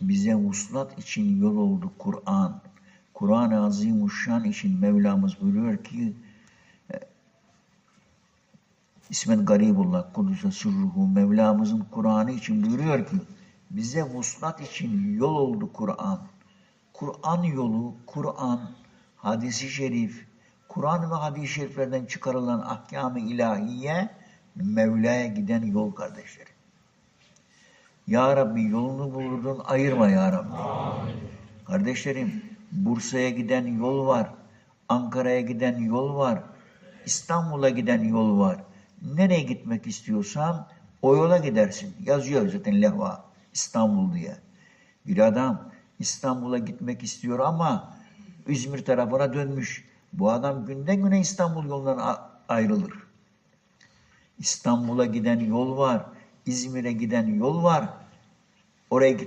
Bize vuslat için yol oldu Kur'an. Kur'an-ı Azimuşşan için Mevlamız buyuruyor ki e, İsmet Garibullah Kudüs'e sırruhu Mevlamızın Kur'an'ı için buyuruyor ki bize vuslat için yol oldu Kur'an. Kur'an yolu, Kur'an, hadisi şerif, Kur'an ve hadis-i şeriflerden çıkarılan ahkam-ı ilahiye Mevla'ya giden yol kardeşlerim. Ya Rabbi yolunu bulurdun ayırma Ya Rabbi. Kardeşlerim Bursa'ya giden yol var. Ankara'ya giden yol var. İstanbul'a giden yol var. Nereye gitmek istiyorsan o yola gidersin. Yazıyor zaten levha İstanbul diye. Bir adam İstanbul'a gitmek istiyor ama İzmir tarafına dönmüş. Bu adam günden güne İstanbul yolundan ayrılır. İstanbul'a giden yol var. İzmir'e giden yol var. Och Oreg